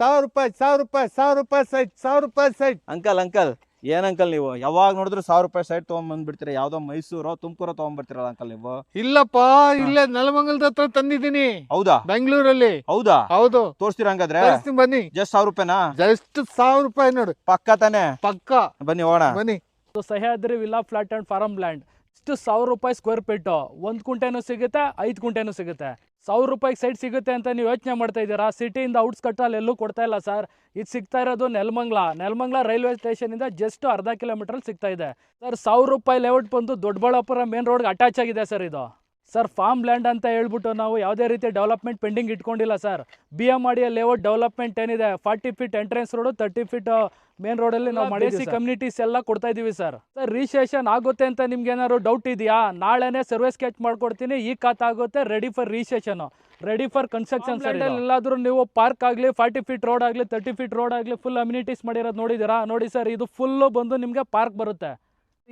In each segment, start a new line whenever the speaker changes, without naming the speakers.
ಸಾವಿರ ರೂಪಾಯಿ ಸಾವಿರ ರೂಪಾಯಿ ಸಾವಿರ ರೂಪಾಯಿ ಸೈಟ್ ಸಾವಿರ ರೂಪಾಯಿ ಸೈಟ್.
ಅಂಕಲ್ ಅಂಕಲ್ ಏನ್ ಅಂಕಲ್ ನೀವು? ಯಾವಾಗ ನೋಡಿದ್ರು ಸಾವಿರ ರೂಪಾಯಿ ಸೈಟ್ ತೊಗೊಂಬಂದ್ಬಿಡ್ತೀರಾ? ಯಾವ್ದೋ ಮೈಸೂರೋ ತುಮಕೂರೋ ತೊಗೊಂಬರ್ತೀರಲ್ಲ ಅಂಕಲ್ ನೀವು?
ಇಲ್ಲಪ್ಪ ಇಲ್ಲೇ ನೆಲಮಂಗಲದ ಹತ್ರ ತಂದಿದ್ದೀನಿ.
ಹೌದಾ?
ಬೆಂಗಳೂರಲ್ಲಿ.
ಹೌದಾ?
ಹೌದು.
ತೋರಿಸ್ತೀರಾ ಹಂಗಾದ್ರೆ?
ಕಳಿಸ್ತೀನಿ ಬನ್ನಿ.
ಜಸ್ಟ್ ಸಾವಿರ ರೂಪಾಯಿನಾ?
ಜಸ್ಟ್ ಸಾವಿರ ರೂಪಾಯಿ ನೋಡು.
ಪಕ್ಕ ತಾನೆ?
ಪಕ್ಕ.
ಬನ್ನಿ ಹೋಗೋಣ.
ಬನ್ನಿ.
Sahyadri villa flat and farm land. ಇಷ್ಟು ಸಾವಿರ ರೂಪಾಯಿ ಸ್ಕ್ವೇರ್ ಫೀಟು ಒಂದು ಕುಂಟೆನೂ ಸಿಗುತ್ತೆ, ಐದು ಕುಂಟೆನೂ ಸಿಗುತ್ತೆ. ಸಾವಿರ ರೂಪಾಯಿಗೆ ಸೈಟ್ ಸಿಗುತ್ತೆ ಅಂತ ನೀವು ಯೋಚನೆ ಮಾಡ್ತಾ ಇದ್ದೀರಾ? ಸಿಟಿಯಿಂದ ಔಟ್ಸ್ಕಟ್ಟಲ್ಲಿ ಎಲ್ಲೂ ಕೊಡ್ತಾ ಇಲ್ಲ ಸರ್. ಇದು ಸಿಗ್ತಾ ಇರೋದು ನೆಲಮಂಗ್ಲ. ನೆಲಮಂಗ್ಲ ರೈಲ್ವೆ ಸ್ಟೇಷನಿಂದ ಜಸ್ಟ್ ಅರ್ಧ ಕಿಲೋಮೀಟ್ರಲ್ಲಿ ಸಿಗ್ತಾ ಇದೆ. ಸರ್, ಸಾವಿರ ರೂಪಾಯಿ ಲೇಔಟ್ ಬಂದು ದೊಡ್ಡಬಳ್ಳಾಪುರ ಮೇನ್ ರೋಡ್ಗೆ ಅಟ್ಯಾಚ್ ಆಗಿದೆ ಸರ್ ಇದು. ಸರ್ ಫಾರ್ಮ್ ಲ್ಯಾಂಡ್ ಅಂತ ಹೇಳ್ಬಿಟ್ಟು ನಾವು ಯಾವುದೇ ರೀತಿ ಡೆವಲಪ್ಮೆಂಟ್ ಪೆಂಡಿಂಗ್ ಇಟ್ಕೊಂಡಿಲ್ಲ ಸರ್ ಬಿ ಎಂ ಆಡಿಯ ಲೇಔಟ್ ಡೆವಲಪ್ಮೆಂಟ್ ಏನಿದೆ forty feet entrance road thirty feet main ರೋಡಲ್ಲಿ ನಾವು ಮಳೆಸಿ ಕಮ್ಯುನಿಟೀಸ್ ಎಲ್ಲ ಕೊಡ್ತಾ ಇದ್ದೀವಿ ಸರ್ ಸರ್ ರಿಜಿಸ್ಟ್ರೇಷನ್ ಆಗುತ್ತೆ ಅಂತ ನಿಮ್ಗೆ ಏನಾದ್ರು ಡೌಟ್ ಇದೆಯಾ? ನಾಳೆನೇ ಸರ್ವೆ ಸ್ಕೆಚ್ ಮಾಡ್ಕೊಡ್ತೀನಿ ಈ ಖಾತೆ ಆಗುತ್ತೆ ready for registration ready for construction sir ಎಲ್ಲಾದ್ರೂ ನೀವು ಪಾರ್ಕ್ ಆಗಲಿ ಫಾರ್ಟಿ ಫೀಟ್ ರೋಡ್ ಆಗಲಿ ತರ್ಟಿ ಫೀಟ್ ರೋಡ್ ಆಗಲಿ ಫುಲ್ ಅಮ್ಯುನಿಟೀಸ್ ಮಾಡಿರೋದು ನೋಡಿದ್ದೀರಾ? ನೋಡಿ ಸರ್ ಇದು ಫುಲ್ಲು ಬಂದು ನಿಮಗೆ ಪಾರ್ಕ್ ಬರುತ್ತೆ.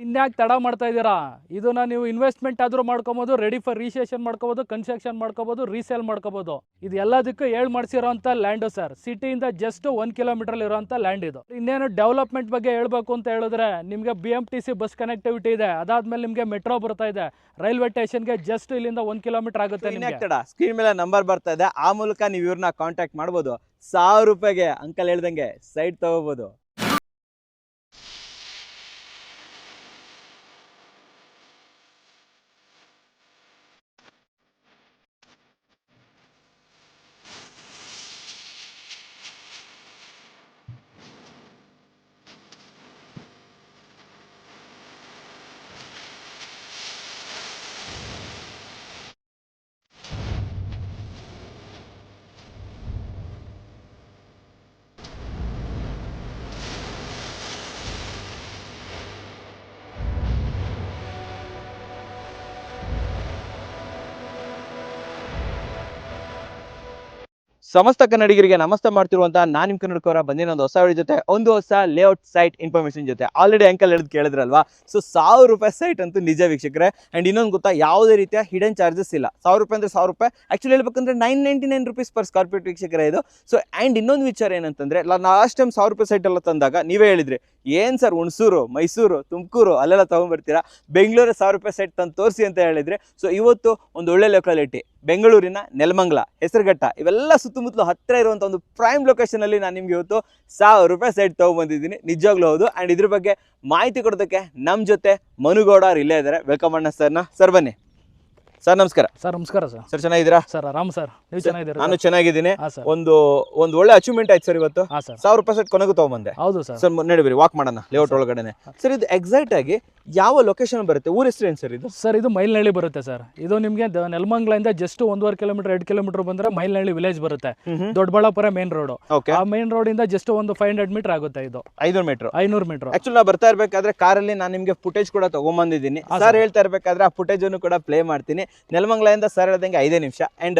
ಇನ್ಯಾಕೆ ತಡ ಮಾಡ್ತಾ ಇದ್ದೀರಾ? ಇದನ್ನ ನೀವು ಇನ್ವೆಸ್ಟ್ಮೆಂಟ್ ಆದರೂ ಮಾಡ್ಕೊಬೋದು ರೆಡಿ ಫಾರ್ ರಿಸೇಷನ್ ಮಾಡ್ಕೋಬೋದು ಕನ್ಸ್ಟ್ರಕ್ಷನ್ ಮಾಡ್ಕೋಬೋದು ರೀಸೇಲ್ ಮಾಡ್ಕೋಬೋದು. ಇದು ಎಲ್ಲದಕ್ಕೂ ಹೇಳ್ ಮಾಡಿಸಿರೋಂಥ ಲ್ಯಾಂಡು ಸರ್ ಸಿಟಿಯಿಂದ ಜಸ್ಟ್ ಒನ್ ಕಿಲೋಮೀಟರ್ ಇರೋಂಥ ಲ್ಯಾಂಡ್ ಇದು. ಇನ್ನೇನು ಡೆವಲಪ್ಮೆಂಟ್ ಬಗ್ಗೆ ಹೇಳ್ಬೇಕು ಅಂತ ಹೇಳಿದ್ರೆ ನಿಮಗೆ B M T C bus connectivity ಇದೆ. ಅದಾದ್ಮೇಲೆ ನಿಮಗೆ ಮೆಟ್ರೋ ಬರ್ತಾ ಇದೆ. ರೈಲ್ವೆ ಸ್ಟೇಷನ್ಗೆ ಜಸ್ಟ್ ಇಲ್ಲಿಂದ ಒಂದು ಕಿಲೋಮೀಟರ್ ಆಗುತ್ತೆ
ಸ್ಕ್ರೀನ್ ಮೇಲೆ ನಂಬರ್ ಬರ್ತಾ ಇದೆ. ಆ ಮೂಲಕ ನೀವು ಇವ್ರನ್ನ ಕಾಂಟ್ಯಾಕ್ಟ್ ಮಾಡ್ಬೋದು. ಸಾವಿರ ರೂಪಾಯಿಗೆ ಅಂಕಲ್ ಹೇಳ್ದಂಗೆ ಸೈಟ್ ತಗೋಬಹುದು ಸಮಸ್ತ ಕನ್ನಡಿಗರಿಗೆ ನಮಸ್ತೆ ಮಾಡ್ತಿರುವಂತ ನಾನು ನಿಮ್ ಕನ್ನಡಕವರ ಬಂದಿನ ಒಂದು ಹೊಸ ಜೊತೆ, ಒಂದು ಹೊಸ ಲೇಔಟ್ ಸೈಟ್ ಇನ್ಫಾರ್ಮೇಶನ್ ಜೊತೆ. ಆಲ್ರೆಡಿ ಅಂಕಲ್ ಹೇಳಿದ್ ಕೇಳಿದ್ರಲ್ವಾ? ಸೊ ಸಾವಿರ ರೂಪಾಯಿ ಸೈಟ್ ಅಂತೂ ನಿಜ ವೀಕ್ಷಕರೆ. ಅಂಡ್ ಇನ್ನೊಂದು ಗೊತ್ತಾ, ಯಾವುದೇ ರೀತಿಯ ಹಿಡನ್ ಚಾರ್ಜಸ್ ಇಲ್ಲ. ಸಾವಿರ ರೂಪಾಯಿ ಅಂದ್ರೆ ಸಾವಿರ ರೂಪಾಯಿ. ಆಕ್ಚುಲಿ ಹೇಳ್ಬೇಕಂದ್ರೆ nine ninety nine rupees per square feet ವೀಕ್ಷಕರ ಇದು. ಸೊ ಅಂಡ್ ಇನ್ನೊಂದು ವಿಚಾರ ಏನಂತಂದ್ರೆ ಲಾಸ್ಟ್ ಟೈಮ್ ಸಾವಿರ ರೂಪಾಯಿ ಸೈಟ್ ಎಲ್ಲ ತಂದಾಗ ನೀವೇ ಹೇಳಿದ್ರಿ, ಏನ್ ಸರ್ ಹುಣಸೂರು, ಮೈಸೂರು, ತುಮಕೂರು ಅಲ್ಲೆಲ್ಲ ತಗೊಂಡ್ಬರ್ತೀರಾ? ಬೆಂಗಳೂರು ಸಾವಿರ ರೂಪಾಯಿ ಸೈಟ್ ತಂದು ತೋರಿಸಿ ಅಂತ ಹೇಳಿದ್ರೆ. ಸೊ ಇವತ್ತು ಒಂದು ಒಳ್ಳೆ ಲೊಕಾಲಿಟಿ ಬೆಂಗಳೂರಿನ ನೆಲಮಂಗ್ಲ, ಹೆಸರುಘಟ್ಟ, ಇವೆಲ್ಲ ಸುತ್ತಮುತ್ತಲು ಹತ್ತಿರ ಇರುವಂಥ ಒಂದು ಪ್ರೈಮ್ ಲೊಕೇಶನ್ ಅಲ್ಲಿ ನಾನು ನಿಮ್ಗೆ ಇವತ್ತು ಸಾವಿರ ರೂಪಾಯಿ ಸೈಟ್ ತೊಗೊಂಡ್ಬಂದಿದ್ದೀನಿ ನಿಜವಾಗ್ಲೂ ಹೌದು. ಆ್ಯಂಡ್ ಇದ್ರ ಬಗ್ಗೆ ಮಾಹಿತಿ ಕೊಡೋದಕ್ಕೆ ನಮ್ಮ ಜೊತೆ ಮನುಗೌಡ ಅವ್ರು ಇಲ್ಲೇ ಇದ್ದಾರೆ. ವೆಲ್ಕಮ್ ಅಣ್ಣ ಸರ್ನ ಸರ್ ಬನ್ನಿ. ಸರ್ ನಮಸ್ಕಾರ.
ಸರ್ ನಮಸ್ಕಾರ ಸರ್.
ಸರ್ ಚೆನ್ನಾಗಿದ್ದೀರಾ?
ಸರ್ ಆರಾಮ್ ಸರ್. ನೀವು ಚೆನ್ನಾಗಿದ್ದೀರಾ
ನಾನು ಚೆನ್ನಾಗಿದ್ದೀನಿ. ಒಂದು ಒಂದು ಒಳ್ಳೆ ಅಚೀವ್ಮೆಂಟ್ ಆಯ್ತು ಸರ್ ಇವತ್ತು. ಸಾವಿರ ರೂಪಾಯಿ ಸೆಟ್ ಕೊನೆಗೂ ತಗೊಂಬಂದೆ.
ಹೌದು ಸರ್.
ಸರ್ ನಡಿಬಿರಿ ವಾಕ್ ಮಾಡೋಣ ಲೇಔಟ್ ಒಳಗಡೆನೆ. ಸರ್ ಇದು ಎಕ್ಸಾಕ್ಟ್ ಆಗಿ ಯಾವ ಲೊಕೇಶನ್ ಬರುತ್ತೆ? ಊರ ಹೆಸರು ಏನು ಸರ್ ಇದು?
ಸರ್ ಇದು ಮೈಲ್ನಳ್ಳಿ ಬರುತ್ತೆ ಸರ್. ಇದು ನಿಮಗೆ ನೆಲಮಂಗ್ಲಿಂದ ಜಸ್ಟ್ ಒಂದೂವರೆ ಕಿಲೋಮೀಟರ್ ಎರಡು ಕಿಲೋಮೀಟರ್ ಬಂದ್ರೆ ಮೈಲ್ನಳ್ಳಿ ವಿಲೇಜ್ ಬರುತ್ತೆ. ದೊಡ್ಡಬಳ್ಳಾಪುರ ಮೇನ್ ರೋಡ್ ಆ ಮೇನ್ ರೋಡ್ ಇಂದ ಜಸ್ಟ್ ಒಂದು ಫೈವ್ ಹಂಡ್ರೆಡ್ ಮೀಟರ್ ಆಗುತ್ತೆ ಇದು.
ಐನೂರು ಮೀಟರ್
ಐನೂರು ಮೀಟರ್
ಆಕ್ಚುಲಿ ನಾವು ಬರ್ತಾ ಇರಬೇಕಾದ್ರೆ ಕಾರಲ್ಲಿ ನಾನು ನಿಮಗೆ ಫುಟೇಜ್ ಕೂಡ ತಗೊಂಬಂದಿದ್ದೀನಿ. ಸರ್. ಹೇಳ್ತಾ ಇರಬೇಕಾದ್ರೆ ಆ ಫುಟೇಜ್ ಅನ್ನು ಕೂಡ ಪ್ಲೇ ಮಾಡ್ತೀನಿ. ನೆಲಮಂಗಲದಿಂದ ಸರ್ ಹೇಳ್ದಂಗೆ ಐದೇ ನಿಮಿಷ. ಅಂಡ್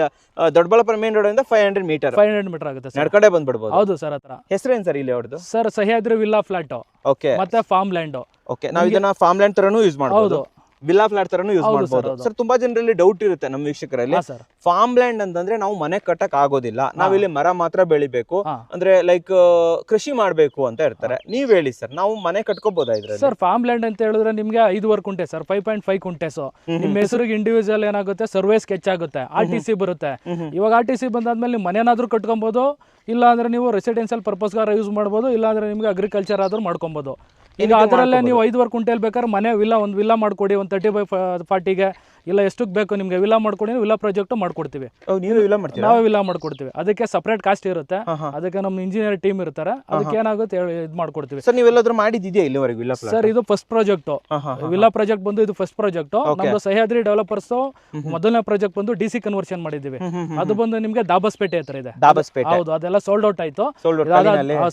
ದೊಡ್ಡಬಳ್ಳಾಪುರ ಮೇನ್ ರೋಡ್ ಇಂದ five hundred metre
five hundred metre ಆಗುತ್ತೆ ಸರ್.
ನಡ್ಕೊಂಡೇ ಬಂದ್ಬಿಡ್ಬೋದು.
ಹೌದು ಸರ್ ಹತ್ರ
ಹೆಸರೇನು ಸರ್ ಇಲ್ಲಿ ಅವ್ರದ್ದು
sir Sahyadri villa flat
okay
ಮತ್ತೆ ಫಾರ್ಮ್ ಲ್ಯಾಂಡ್
ಓಕೆ ನಾವು ಇದನ್ನ ಫಾರ್ಮ್ ಲ್ಯಾಂಡ್ ತರನು ಯೂಸ್ ಮಾಡಬಹುದು
ಹೌದು.
ವಿಲ್ಲಾ ಫ್ಲಾಟ್ ತರನು ಯೂಸ್
ಹೌದು sir,
ಮಾಡ್ಬೋದು.
ಹೌದು.
ಸರ್ ತುಂಬಾ ಜನರಲ್ಲಿ ಡೌಟ್ ಇರುತ್ತೆ ನಮ್ಮ ವೀಕ್ಷಕರಲ್ಲಿ. ಫಾರ್ಮ್ ಲ್ಯಾಂಡ್ ಅಂತಂದ್ರೆ ನಾವು ಮನೆ ಕಟ್ಟಕ್ ಆಗೋದಿಲ್ಲ. ನಾವಿಲ್ಲಿ ಮರ ಮಾತ್ರ ಬೆಳಿಬೇಕು. ಅಂದ್ರೆ ಲೈಕ್ ಕೃಷಿ ಮಾಡ್ಬೇಕು ಅಂತ ಇರ್ತಾರೆ. ನೀವ್ ಹೇಳಿ ಸರ್ ನಾವು ಮನೆ ಕಟ್ಕೋಬಹುದಾ ಇದ್ರೆ
ಸರ್ ಫಾರ್ಮ್ ಲ್ಯಾಂಡ್ ಅಂತ ಹೇಳಿದ್ರೆ ನಿಮ್ಗೆ ಐದುವರೆ ಕುಂಟೆ ಸರ್ ಫೈವ್ ಪಾಯಿಂಟ್ ಫೈವ್ ಕುಂಟೆಸ್ ನಿಮ್ ಹೆಸರಿಗೆ ಇಂಡಿವಿಜುವಲ್ ಏನಾಗುತ್ತೆ ಸರ್ವೆ ಸ್ಕೆಚ್ ಆಗುತ್ತೆ ಆರ್ ಟಿ ಸಿ ಬರುತ್ತೆ. ಇವಾಗ ಆರ್ ಟಿ ಸಿ ಬಂದಾದ್ಮೇಲೆ ನೀವು ಮನೆನಾದ್ರೂ ಕಟ್ಕೊಬಹುದು ಇಲ್ಲ ಅಂದ್ರೆ ನೀವು ರೆಸಿಡೆನ್ಷಿಯಲ್ ಪರ್ಪಸ್ಗಾರ ಯೂಸ್ ಮಾಡ್ಬೋದು ಇಲ್ಲ ಅಂದ್ರೆ ನಿಮ್ಗೆ ಅಗ್ರಿಕಲ್ಚರ್ ಆದ್ರೂ ಮಾಡ್ಕೊಬೋದು. ಈಗ ಅದರಲ್ಲೇ ನೀವು? ಐದುವರೆ ಕುಂಟೆಲ್ ಬೇಕಾದ್ರೆ ಮನೆ ವಿಲ್ಲ ಒಂದು ವಿಲ್ಲ ಮಾಡ್ಕೊಡಿ ಒಂದು ತರ್ಟಿ ಬೈ ಫಾರ್ಟಿಗೆ ಇಲ್ಲ ಎಷ್ಟಕ್ಕೆ ಬೇಕು ನಿಮಗೆ? ವಿಲಾ ಮಾಡ್ಕೊಡಿ ವಿಲಾ ಪ್ರಾಜೆಕ್ಟ್ ಮಾಡ್ಕೊಡ್ತೀವಿ.
ನೀವು ವಿಲಾ ಮಾಡ್ತೀರಾ?
ನಾವೇ ವಿಲಾ ಮಾಡ್ಕೊಡ್ತೀವಿ. ಅದಕ್ಕೆ ಸಪ್ರೇಟ್ ಕಾಸ್ಟ್ ಇರುತ್ತೆ. ಅದಕ್ಕೆ ನಮ್ಮ ಇಂಜಿನಿಯರ್ ಟೀಮ್ ಇರ್ತಾರೆ. ಅದಕ್ಕೆ ಏನಾಗುತ್ತೆ ಇದು ಮಾಡ್ಕೊಡ್ತೀವಿ.
ಸರ್ ನೀವೆಲ್ಲಾದ್ರೂ ಮಾಡಿದ್ಯಾ ಇಲ್ಲಿವರೆಗೂ ಇಲ್ಲ
ಸರ್ ಇದು ಫಸ್ಟ್ ಪ್ರಾಜೆಕ್ಟ್ ವಿಲ್ಲಾ ಪ್ರಾಜೆಕ್ಟ್ ಬಂದು ಇದು ಫಸ್ಟ್ ಪ್ರಾಜೆಕ್ಟ್ ನಮ್ದು ಸಹ್ಯಾದ್ರಿ ಡೆವಲಪರ್ಸ್ ಮೊದಲನೇ ಪ್ರಾಜೆಕ್ಟ್ ಬಂದು ಡಿ ಸಿ ಕನ್ವರ್ಷನ್ ಮಾಡಿದ್ದೀವಿ. ಅದು ಬಂದು ನಿಮ್ಗೆ ದಾಬಸ್ಪೇಟೆ ಹತ್ರ ಇದೆ.
ದಾಬಸ್ಪೇಟೆ.
ಹೌದು ಅದೆಲ್ಲ ಸೋಲ್ಡ್ ಔಟ್ ಆಯ್ತು.